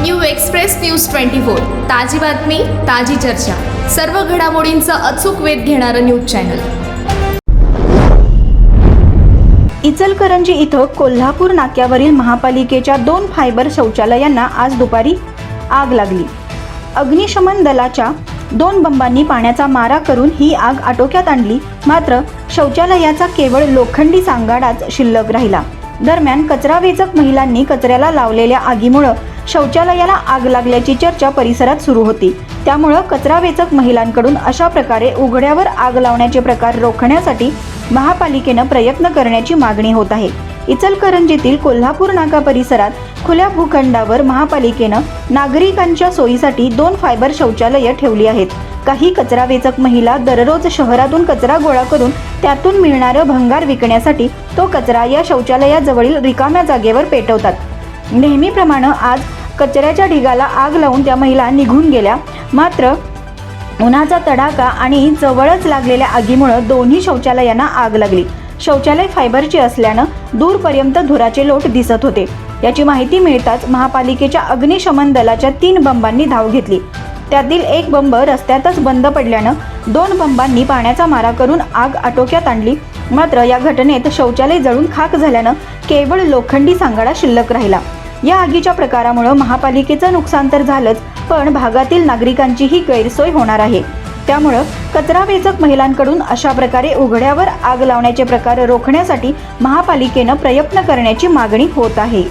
New express news twenty four. ताजी बातमी ताजी चर्चा. सर्व घडामोडींचा अचूक वेध घेणारं न्यूज चॅनल. इचलकरंजी इथं कोल्हापूर नाक्यावरील महापालिकेच्या दोन फायबर शौचालयांना आज दुपारी आग लागली. अग्निशमन दलाच्या दोन बंबांनी पाण्याचा मारा करून ही आग आटोक्यात आणली मात्र शौचालयाचा केवळ लोखंडी सांगाडाच शिल्लक राहिला. दरम्यान कचरा वेचक महिलांनी कचऱ्याला लावलेल्या आगीमुळं शौचालयाला आग लागल्याची चर्चा परिसरात सुरू होती. त्यामुळं कचरा वेचक महिलांकडून अशा प्रकारे उघड्यावर आग लावण्याचे प्रकार रोखण्यासाठी महापालिकेनं प्रयत्न करण्याची मागणी होत आहे. इचलकरंजीतील कोल्हापूर नाका परिसरात खुल्या भूखंडावर महापालिकेनं नागरिकांच्या सोयीसाठी दोन फायबर शौचालयं ठेवली आहेत. काही कचरा वेचक महिला दररोज शहरातून कचरा गोळा करून त्यातून मिळणारं भंगार विकण्यासाठी तो कचरा या शौचालयाजवळील रिकाम्या जागेवर पेटवतात. नेहमीप्रमाणे आज कचऱ्याच्या ढिगाला आग लावून त्या महिला निघून गेल्या. मात्र उन्हाचा तडाखा आणि जवळच लागलेल्या आगीमुळं दोन्ही शौचालयांना आग लागली. शौचालय फायबरचे असल्यानं दूरपर्यंत धुराचे लोट दिसत होते. याची माहिती मिळताच महापालिकेच्या अग्निशमन दलाच्या तीन बंबांनी धाव घेतली. त्यातील एक बंब रस्त्यातच बंद पडल्यानं दोन बंबांनी पाण्याचा मारा करून आग आटोक्यात आणली. मात्र या घटनेत शौचालय जळून खाक झाल्यानं केवळ लोखंडी सांगाडा शिल्लक राहिला. या आगीच्या प्रकारामुळे महापालिकेचं नुकसान तर झालंच पण भागातील नागरिकांचीही गैरसोय होणार आहे. त्यामुळं कचरा वेचक महिलांकडून अशा प्रकारे उघड्यावर आग लावण्याचे प्रकार रोखण्यासाठी महापालिकेनं प्रयत्न करण्याची मागणी होत आहे.